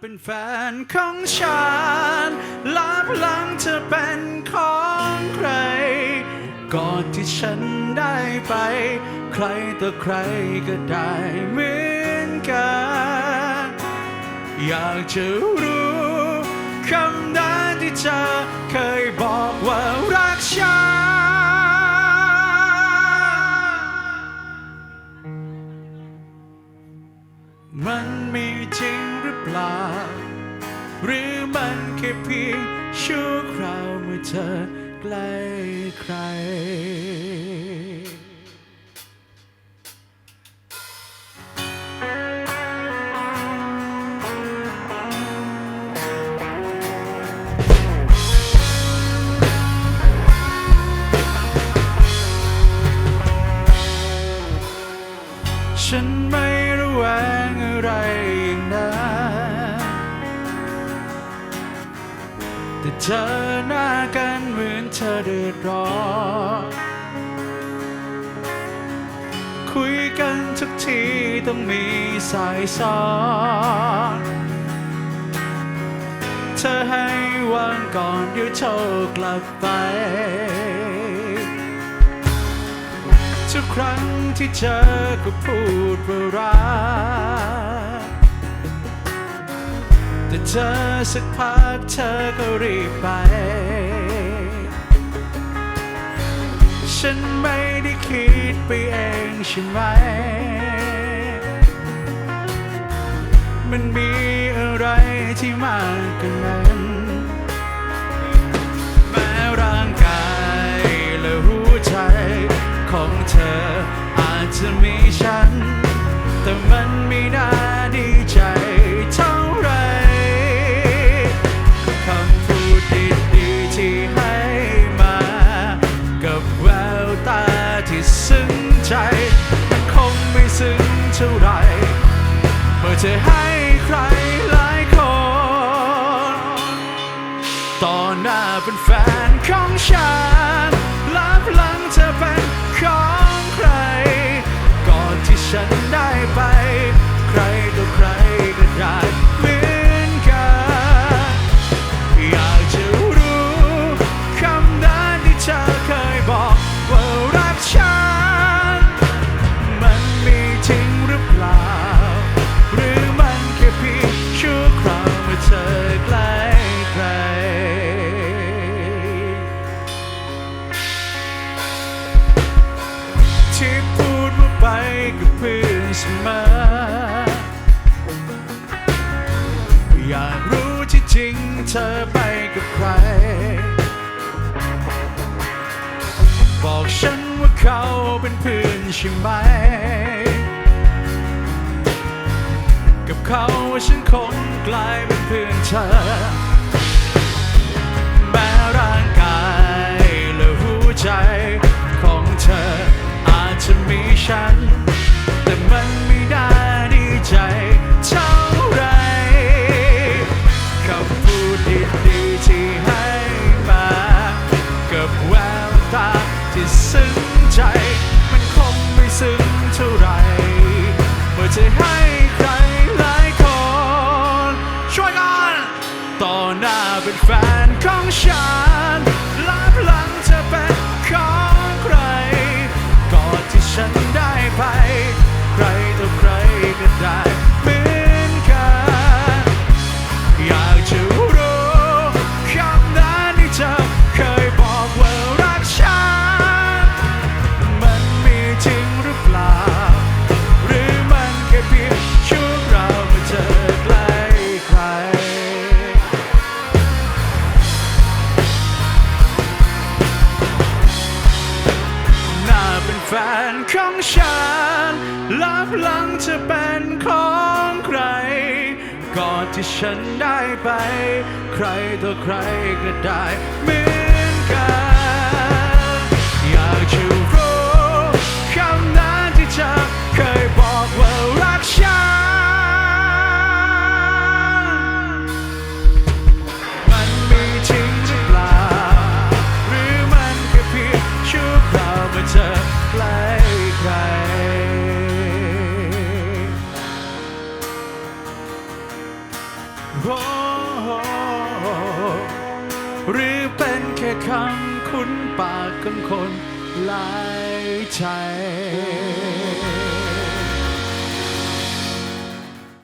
เป็นแฟนของฉันลับหลังเธอเป็นของใคร ก่อนที่ฉันได้ไป ใครต่อใครก็ได้เหมือนกัน อยากจะรู้คำนั้นที่เธอเคย หรือมันแค่เพียงชั่วคราวเมื่อเธอใกล้ใคร แต่เจอหน้ากันเหมือนเธอเดือดร้อนคุยกันทุกทีต้องมีสายซ้อนเธอให้วางก่อนเดี๋ยวโทรกลับไป ทุกครั้งที่เจอก็พูดว่ารัก แต่เจอสักพักเธอก็รีบไป ฉันไม่ได้คิดไปเองใช่ไหม มันมีอะไรที่มากกว่านั้น แม้ร่างกายและหัวใจของเธออาจจะมีฉัน แต่มันาที่ซึ้งใจมันคงไม่ซึ้งเท่าไรเมื่อเธอให้ใครหลายคน ต่อหน้าเป็นแฟนของฉันลับหลังเธอเป็นของใคร ก่อนที่ฉันได้ไป สมอ อยากรู้ที่จริงเธอไปกับใคร บอกฉันว่าเขาเป็นเพื่อนใช่ไหม กับเขาฉันคงกลายเป็นเพื่อนเธอแม้ น้าเป็นแฟนของฉัน ของฉันลับหลังจะเป็นของใครก่อนที่ฉันได้ไป ใครต่อใครก็ได้ หรือเป็นแค่คำคุ้นปากของคนหลายใจ